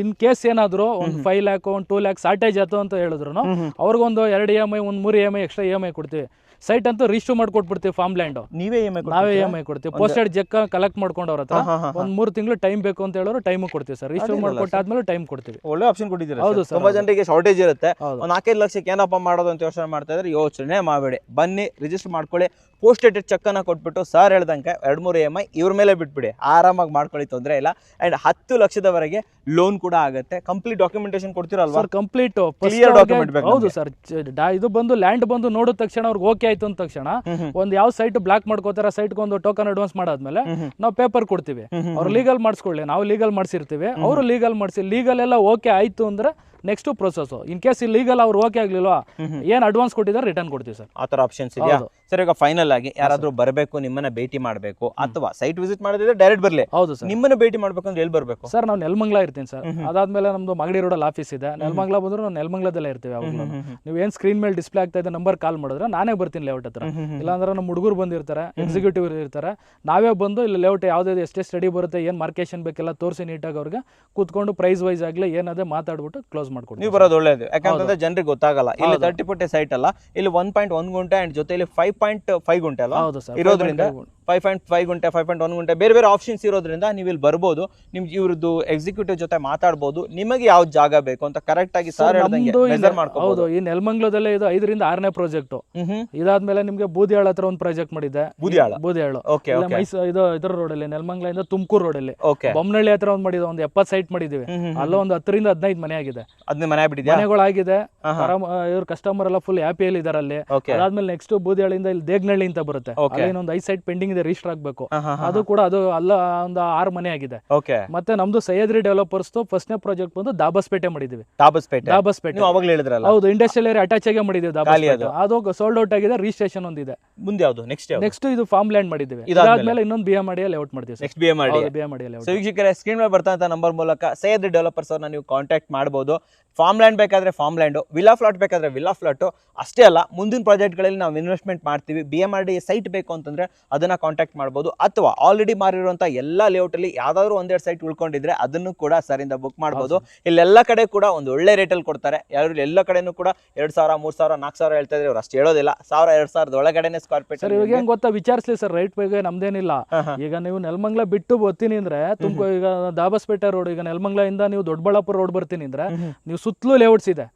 ಇನ್ ಕೇಸ್ ಏನಾದ್ರು ಒಂದು ಫೈವ್ ಲ್ಯಾಕ್ ಒಂದು ಟೂ ಲ್ಯಾಕ್ ಶಾರ್ಟೇಜ್ ಆಯ್ತು ಅಂತ ಹೇಳಿದ್ರು ಅವ್ರಿಗೊಂದು ಎರಡು ಇ ಎಂ ಐ ಒಂದು ಮೂರು E M I extra E M I ಕೊಡ್ತೀವಿ. ಸೈಟ್ ಅಂತೂ ರಿಜಿಸ್ಟರ್ ಮಾಡ್ಕೊಟ್ಬಿಡ್ತೀವಿ ಫಾರ್ಮ್ ಲ್ಯಾಂಡ್
ನೀವೇ ಇ ಎಂ ಐ
ನಾವೇ ಇ ಎಂ ಐ ಕೊಡ್ತೀವಿ ಪೋಸ್ಟೆಡ್ ಚೆಕ್ ಕಲೆಕ್ಟ್ ಮಾಡ್ಕೊಂಡು ಅವ್ರ ಹತ್ರ. ಒಂದ್ ಮೂರು ತಿಂಗಳು ಟೈಮ್ ಬೇಕು ಅಂತ ಹೇಳೋರು ಟೈಮ್ ಕೊಡ್ತೀವಿ ಸರ್ ರಿಜಿಸ್ಟರ್ ಮಾಡ್ಕೊಟ್ಟಾದ್ಮೇಲೆ ಟೈಮ್ ಕೊಡ್ತೀವಿ.
ಒಳ್ಳೆ ಆಪ್ಷನ್ ಕೊಟ್ಟಿದ್ದೀರಾ
ಹೌದು
ತುಂಬಾ ಜನರಿಗೆ ಶಾರ್ಟೇಜ್ ಇರುತ್ತೆ. ಒಂದು ನಾಲ್ಕೈದು ಲಕ್ಷಕ್ಕೆ ಏನಪ್ಪ ಮಾಡೋದು ಅಂತ ಯೋಚನೆ ಮಾಡ್ತಾ ಇದ್ರೆ ಯೋಚನೆ ಮಾಡಬೇಡಿ. ಬನ್ನಿ ರಿಜಿಸ್ಟರ್ ಮಾಡ್ಕೊಳ್ಳಿ. ಪೋಸ್ಟ್ ಡೇಟೆಡ್ ಚೆಕ್ ಅನ್ನ ಕೊಟ್ಬಿಟ್ಟು ಸರ್ ಹೇಳ್ದಂಗೆ ಎರಡು ಮೂರು ಎಂ ಐ ಇವ್ರ ಮೇಲೆ ಬಿಟ್ಬಿಡಿ. ಆರಾಮಾಗಿ ಮಾಡ್ಕೊಳ್ಳಿ ತೊಂದರೆ ಇಲ್ಲ. ಅಂಡ್ ಹತ್ತು ಲಕ್ಷದವರೆಗೆ ಲೋನ್ ಕೂಡ ಆಗುತ್ತೆ. ಕಂಪ್ಲೀಟ್ ಡಾಕ್ಯುಮೆಂಟೇಶನ್ ಕೊಡ್ತೀರಲ್ವಾ?
ಕಂಪ್ಲೀಟ್
ಕ್ಲಿಯರ್ ಡಾಕ್ಯುಮೆಂಟ್ ಬೇಕು
ಹೌದು ಸರ್ ಇದು ಬಂದು ಲ್ಯಾಂಡ್ ಬಂದು ನೋಡಿದ ತಕ್ಷಣ ಅವ್ರಿಗೆ ಓಕೆ ಆಯ್ತು ಅಂದ ತಕ್ಷಣ ಒಂದ್ ಯಾವ ಸೈಟ್ ಬ್ಲಾಕ್ ಮಾಡ್ಕೋತಾರ ಸೈಟ್ ಒಂದು ಟೋಕನ್ ಅಡ್ವಾನ್ಸ್ ಮಾಡಾದ್ಮೇಲೆ ನಾವು ಪೇಪರ್ ಕೊಡ್ತೀವಿ. ಅವ್ರು ಲೀಗಲ್ ಮಾಡಿಸ್ಕೊಳ್ಳಿ ನಾವು ಲೀಗಲ್ ಮಾಡಿಸಿರ್ತೀವಿ. ಅವರು ಲೀಗಲ್ ಮಾಡಿಸಿ ಲೀಗಲ್ ಎಲ್ಲ ಓಕೆ ಆಯ್ತು ಅಂದ್ರೆ next process in case legal ಅವ್ರು ಓಕೆ ಆಗ್ಲಿಲ್ವಾ ಏನ್ ಅಡ್ವಾನ್ಸ್ ಕೊಟ್ಟಿದ್ದಾರೆ ರಿಟರ್ನ್ ಕೊಡ್ತೀವಿ ಸರ್
ಆತರ ಆಪ್ಷನ್ಸ್ ಇದೆಯಾ. ಸರ್ ಈಗ ಫೈನಲ್ ಆಗಿ ಯಾರಾದ್ರೂ ಬರಬೇಕು ನಿಮ್ಮನ್ನ ಭೇಟಿ ಮಾಡಬೇಕು ಅಥವಾ ಸೈಟ್ ವಿಸಿಟ್ ಮಾಡಿದ್ರೆ ಡೈರೆಕ್ಟ್ ಬರ್ಲಿ.
ಹೌದು ಸರ್
ನಿಮ್ಮನ್ನ ಭೇಟಿ ಮಾಡ್ಬೇಕಂದ್ರೆ ಎಲ್ಲಿ ಬರಬೇಕು?
ಸರ್ ನಾವು ನೆಲಮಂಗ್ಲ ಇರ್ತೀನಿ ಸರ್ ಅದಾದ್ಮೇಲೆ ನಮ್ದು ಮಗಡಿ ರೋಡಲ್ಲಿ ಆಫೀಸ್ ಇದೆ. ನೆಲಮಂಗ್ಲ ಬಂದ್ರು ನಾವು ನೆಲಮಂಗ್ಲದಲ್ಲೇ ಇರ್ತೀವಿ ಅವ್ರು ನೀವು ಏನ್ ಸ್ಕ್ರೀನ್ ಮೇಲೆ ಡಿಸ್ಪ್ಲೇ ಆಗ್ತಾ ಇದೆ ನಂಬರ್ ಕಾಲ್ ಮಾಡಿದ್ರೆ ನಾನೇ ಬರ್ತೀನಿ ಲೇಔಟ್ ಹತ್ರ. ಇಲ್ಲಾಂದ್ರೆ ನಮ್ಮ ಹುಡುಗರು ಬಂದಿರ್ತಾರೆ ಎಕ್ಸಿಕ್ಯೂಟಿವ್ ಇರ್ತಾರೆ. ನಾವೇ ಬಂದು ಇಲ್ಲಿ ಲೇಔಟ್ ಯಾವ್ದು ಎಷ್ಟೇ ಸ್ಟಡಿ ಬರುತ್ತೆ ಏನ್ ಮಾರ್ಕೇಶನ್ ಬೇಕೆಲ್ಲ ತೋರಿಸಿ ನೀಟಾಗಿ ಅವ್ರಿಗೆ ಕೂತ್ಕೊಂಡು ಪ್ರೈಸ್ ವೈಸ್ ಆಗಲಿ ಏನದೇ ಮಾತಾಡ್ಬಿಟ್ಟು ಕ್ಲೋಸ್ ಮಾಡ್ಕೊಡ್ತೀವಿ
ನೀವು ಬರೋದು ಒಳ್ಳೇದು. ಯಾಕಂತಂದ್ರೆ ಜನರಿಗೆ ಗೊತ್ತಾಗಲ್ಲ. ಇಲ್ಲಿ ತರ್ಟಿ ಪುಟ್ಟೆ ಸೈಟ್ ಅಲ್ಲ. ಇಲ್ಲಿ ಒನ್ ಪಾಯಿಂಟ್ ಒಂದ್ ಗುಂಟೆ ಅಂಡ್ ಜೊತೆಲಿ ಫೈವ್ ಪಾಯಿಂಟ್ ಫೈವ್ ಗುಂಟೆ ಅಲ್ಲ
ಹೌದು ಸರ್.
ಇರೋದ್ರಿಂದ ಫೈವ್ ಪಾಯಿಂಟ್ ಫೈವ್ ಗಂಟೆ ಫೈವ್ ಪಾಯಿಂಟ್ ಒನ್ ಗಂಟೆ ಬೇರೆ ಬೇರೆ ಆಪ್ಷನ್ಸ್ ಇರೋದ್ರಿಂದ ನೀವು ಇಲ್ಲಿ ಬರ್ಬೋದು. ನಿಮ್ಗೆ ಇವ್ರದ್ದು ಎಕ್ಸಿಕ್ಯೂಟಿವ್ ಜೊತೆ ಮಾತಾಡ್ಬೋದು. ನಿಮಗೆ ಯಾವ ಜಾಗ ಬೇಕು ಅಂತ ಕರೆಕ್ಟ್ ಆಗಿ ಸರ್
ಹೌದು ಈ ನೆಲಮಂಗ್ಲದಲ್ಲೇ ಇದು ಐದರಿಂದ ಆರನೇ ಪ್ರಾಜೆಕ್ಟ್ ಇದಾದ್ಮೇಲೆ ನಿಮಗೆ ಬೂದಿಯಾಳ ಹತ್ರ ಒಂದು ಪ್ರಾಜೆಕ್ಟ್ ಮಾಡಿದ್ದೆ.
ಬೂದಿಯಾಳ?
ಬೂದಿಯಾಳು. ಮೈಸೂರು ಇದು ಇದರ ರೋಡಲ್ಲಿ ನೆಲಮಂಗ್ಲಿಂದ ತುಮಕೂರು ರೋಡಲ್ಲಿ
ಓಕೆ
ಬೊಮ್ಮನಹಳ್ಳಿ ಹತ್ರ ಒಂದು ಮಾಡಿದ ಒಂದು ಎಪ್ಪತ್ತು ಸೈಟ್ ಮಾಡಿದೀವಿ ಅಲ್ಲೂ ಒಂದು ಹತ್ತರಿಂದ ಹದಿನೈದು ಮನೆ ಆಗಿದೆ.
ಅದನ್ನ ಮನೆ ಬಿಟ್ಟಿದ್ಯಾ
ಮನೆಗಳಾಗಿದೆ. ಇವ್ರ ಕಸ್ಟಮರ್ ಎಲ್ಲ ಫುಲ್ ಹ್ಯಾಪಿಯಲ್ಲಿ ಇದಾರೆ ಅಲ್ಲಿ.
ಓಕೆ
ಅದಾದ್ಮೇಲೆ ನೆಕ್ಸ್ಟ್ ಬೂದಿಯಾಳಿಂದ ಇಲ್ಲಿ ದೇಗ್ನಳ್ಳಿ ಅಂತ ಬರುತ್ತೆ. ಇನ್ನೊಂದು ಐದು ಸೈಟ್ ಪೆಂಡಿಂಗ್ ಇದೆ ರಿಜಿಸ್ಟರ್ ಆಗ್ಬೇಕು. ಅದು ಕೂಡ ಅದು ಅಲ್ಲ ಒಂದು ಆರು ಮನೆ ಆಗಿದೆ.
ಓಕೆ
ಮತ್ತೆ ನಮ್ದು ಸಹ್ಯಾದ್ರಿ ಡೆವಲಪರ್ಸ್ ಫಸ್ಟ್ನೇ ಪ್ರಾಜೆಕ್ಟ್ ಬಂದು ದಾಬಸ್ಪೇಟೆ ಮಾಡಿದ್ವಿ. ದಾಬಸ್ಪೇಟೆ.
ದಾಬಸ್ಪೇಟೆ. ಅವಾಗ್ಲೇ ಹೇಳಿದ್ರಲ್ಲ?
ಹೌದು ಇಂಡಸ್ಟ್ರಿಯಲ್ ಏರಿಯಾ ಅಟ್ಯಾಚ್ ಆಗಿ ಮಾಡಿದೀವಿ ದಾಬಸ್ಪೇಟೆ. ಅದು. ಸೋಲ್ಡ್ ಔಟ್ ಆಗಿದೆ ರಿಜಿಸ್ಟ್ರೇಷನ್ ಒಂದಿದೆ.
ಮುಂದೆ ಯಾವುದು? ನೆಕ್ಸ್ಟ್
ನೆಕ್ಸ್ಟ್ ಇದು ಫಾರ್ಮ್ ಲ್ಯಾಂಡ್ ಮಾಡಿದ್ವಿ.
ಇದಾದ್ಮೇಲೆ?
ಇನ್ನೊಂದು ಬಿ ಎಂ ಮಾಡಿ ಲೇಔಟ್ ಮಾಡ್ತೀವಿ
ನೆಕ್ಸ್ಟ್ ಬಿ ಎ ಮಾಡಿ.
ಬಿ ಎಂ ಮಾಡಿ ಲೇಔಟ್
ವೀಕ್ಷಕರೇ ಸ್ಕ್ರೀನ್ ಮೇಲೆ ಬರ್ತಾ ನಂಬರ್ ಮೂಲಕ ಸಹ್ಯಾದ್ರಿ ಡೆವಲಪರ್ಸ್ ಅವ್ರನ್ನ ನೀವು ಕಾಂಟ್ಯಾಕ್ಟ್ ಮಾಡಬಹುದು ಫಾರ್ಮ್ ಲ್ಯಾಂಡ್ ಬೇಕಾದ್ರೆ ಫಾರ್ಮ್ ಲ್ಯಾಂಡು ವಿಲ್ಲಾ ಫ್ಲಾಟ್ ಬೇಕಾದ್ರೆ ವಿಲ್ಲಾ ಫ್ಲಾಟು ಅಷ್ಟೇ ಅಲ್ಲ ಮುಂದಿನ ಪ್ರಾಜೆಕ್ಟ್ಗಳಲ್ಲಿ ನಾವು ಇನ್ವೆಸ್ಟ್ಮೆಂಟ್ ಮಾಡ್ತೀವಿ. B M R D site ಬೇಕು ಅಂತಂದ್ರೆ ಅದನ್ನ ಕಾಂಟ್ಯಾಕ್ಟ್ ಮಾಡ್ಬೋದು. ಅಥವಾ ಆಲ್ರೆಡಿ ಮಾರಿರುವಂಥ ಎಲ್ಲ ಲೇಔಟಲ್ಲಿ ಯಾವ್ದಾದ್ರು ಒಂದೆರಡು ಸೈಟ್ ಉಳ್ಕೊಂಡಿದ್ರೆ ಅದನ್ನು ಕೂಡ ಸರಿಂದ ಬುಕ್ ಮಾಡ್ಬೋದು. ಇಲ್ಲೆಲ್ಲ ಕಡೆ ಕೂಡ ಒಂದು ಒಳ್ಳೆ ರೇಟಲ್ಲಿ ಕೊಡ್ತಾರೆ. ಯಾರು ಎಲ್ಲ ಕಡೆನೂ ಕೂಡ ಎರಡು ಸಾವಿರ ಮೂರು ಸಾವಿರ ನಾಲ್ಕು ಸಾವಿರ ಹೇಳ್ತಾ ಇದ್ರೆ ಅವ್ರು ಅಷ್ಟು ಹೇಳೋದಿಲ್ಲ. ಸಾವಿರ ಎರಡು ಸಾವಿರದ ಒಳಗಡೆನೆ ಸ್ಕ್ವೇರ್ ಫೀಟ್
ಸರ್ ಇವಾಗ ಏನ್ ಗೊತ್ತಾ? ವಿಚಾರಿಸ್ಲಿ ಸರ್ ರೈಟ್ ಬಗ್ಗೆ ನಮ್ದೇನಿಲ್ಲ. ಈಗ ನೀವು ನೆಲಮಂಗ್ಲ ಬಿಟ್ಟು ಬರ್ತೀನಿ ಅಂದ್ರೆ ತುಂಬ ಈಗ ದಾಬಸ್ಪೇಟೆ ರೋಡ್ ಈಗ ನೆಲಮಂಗ್ಲದಿಂದ ನೀವು ದೊಡ್ಡಬಳ್ಳಾಪುರ ರೋಡ್ ಬರ್ತೀನಿ ಅಂದ್ರೆ ನೀವು ಸುತ್ತಲೂ ಲೇಔಟ್ಸ್ ಇದೆ.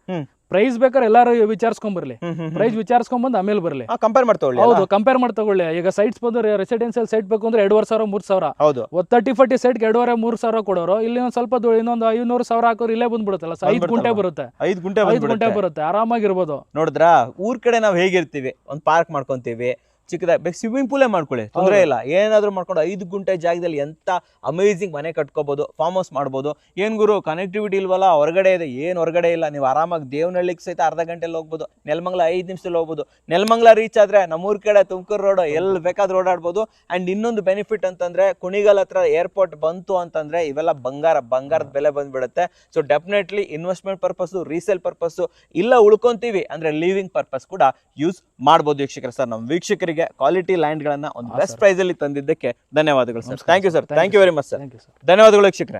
ಪ್ರೈಸ್ ಬೇಕಾದ್ರೆ ಎಲ್ಲಾರು ವಿಚಾರಿಸ್ಕೊಂಡ್ ಬರ್ಲಿ ಪ್ರೈಸ್ ವಿಚಾರಿಸ್ಕೊಂಡ್ ಬಂದು ಆಮೇಲೆ ಬರ್ಲಿ.
ಕಂಪೇರ್ ಮಾಡ್ಕೊಳ್ಳಿ
ಹೌದು ಕಂಪೇರ್ ಮಾಡಿ ತಗೊಳ್ಳಿ ಈಗ ಸೈಟ್ಸ್ ಬಂದು ರೆಸಿಡೆನ್ಸಿಯಲ್ ಸೈಟ್ ಬೇಕು ಅಂದ್ರೆ ಎರಡುವರೆ ಸಾವಿರ ಮೂರ್ ಸಾವಿರ.
ಹೌದು.
ತರ್ಟಿ ಫಾರ್ಟಿ ಸೈಟ್ಗೆ ಎರಡುವರೆ ಮೂರ್ ಸಾವಿರ ಕೊಡೋರು. ಇಲ್ಲಿ ಒಂದ್ ಸ್ವಲ್ಪ ಇನ್ನೊಂದು ಐನೂರು ಸಾವಿರ ಹಾಕೋರು ಇಲ್ಲೇ ಬಂದ್ಬಿಡುತ್ತಲ್ಲ ಐದು ಗುಂಟೆ ಬರುತ್ತೆ.
ಐದು ಗುಂಟೆ
ಐದು ಗುಂಟೆ ಬರುತ್ತೆ ಆರಾಮಾಗಿರ್ಬೋದು.
ನೋಡಿದ್ರಾ? ಊರ್ ಕಡೆ ನಾವು ಹೇಗಿರ್ತೀವಿ? ಒಂದು ಪಾರ್ಕ್ ಮಾಡ್ಕೊಂತೀವಿ. ಚಿಕ್ಕದಾಗಿ ಬೇಕು. ಸ್ವಿಮ್ಮಿಂಗ್ ಪೂಲೇ ಮಾಡ್ಕೊಳ್ಳಿ ತೊಂದರೆ ಇಲ್ಲ. ಏನಾದ್ರೂ ಮಾಡ್ಕೊಂಡು ಐದು ಗುಂಟೆ ಜಾಗದಲ್ಲಿ ಎಂಥ ಅಮೇಝಿಂಗ್ ಮನೆ ಕಟ್ಕೋಬೋದು ಫಾರ್ಮ್ ಹೌಸ್ ಮಾಡ್ಬೋದು. ಏನು ಗುರು ಕನೆಕ್ಟಿವಿಟಿ ಇಲ್ವಲ್ಲ? ಹೊರಗಡೆ ಇದೆ ಏನು ಹೊರಗಡೆ ಇಲ್ಲ. ನೀವು ಆರಾಮಾಗಿ ದೇವನಹಳ್ಳಿಗೆ ಸಹಿತ ಅರ್ಧ ಗಂಟೆಲಿ ಹೋಗ್ಬೋದು. ನೆಲಮಂಗ್ಲ ಐದು ನಿಮಿಷದಲ್ಲಿ ಹೋಗ್ಬೋದು. ನೆಲಮಂಗ್ಲ ರೀಚ್ ಆದ್ರೆ ನಮ್ಮೂರ ಕಡೆ ತುಮಕೂರು ರೋಡ್ ಎಲ್ಲಿ ಬೇಕಾದ್ರೂ ಓಡಾಡ್ಬೋದು ಆ್ಯಂಡ್ ಇನ್ನೊಂದು ಬೆನಿಫಿಟ್ ಅಂತಂದ್ರೆ ಕುಣಿಗಲ್ ಹತ್ರ ಏರ್ಪೋರ್ಟ್ ಬಂತು ಅಂತಂದರೆ ಇವೆಲ್ಲ ಬಂಗಾರ ಬಂಗಾರದ ಬೆಲೆ ಬಂದ್ಬಿಡುತ್ತೆ. So definitely investment purpose resale purpose ಇಲ್ಲ ಉಳ್ಕೊಂತೀವಿ ಅಂದ್ರೆ ಲೀವಿಂಗ್ ಪರ್ಪಸ್ ಕೂಡ ಯೂಸ್ ಮಾಡ್ಬೋದು ವೀಕ್ಷಕರು. ಸರ್ ನಮ್ಮ ವೀಕ್ಷಕರಿಗೆ ಕ್ವಾಲಿಟಿ ಲ್ಯಾಂಡ್ ಗಳನ್ನ ಒಂದು ಬೆಸ್ಟ್ ಪ್ರೈಸ್ ಅಲ್ಲಿ ತಂದಿದ್ದಕ್ಕೆ ಧನ್ಯವಾದಗಳು sir thank you sir thank you very much sir
sir
ಧನ್ಯವಾದಗಳು ವೀಕ್ಷಕರೇ.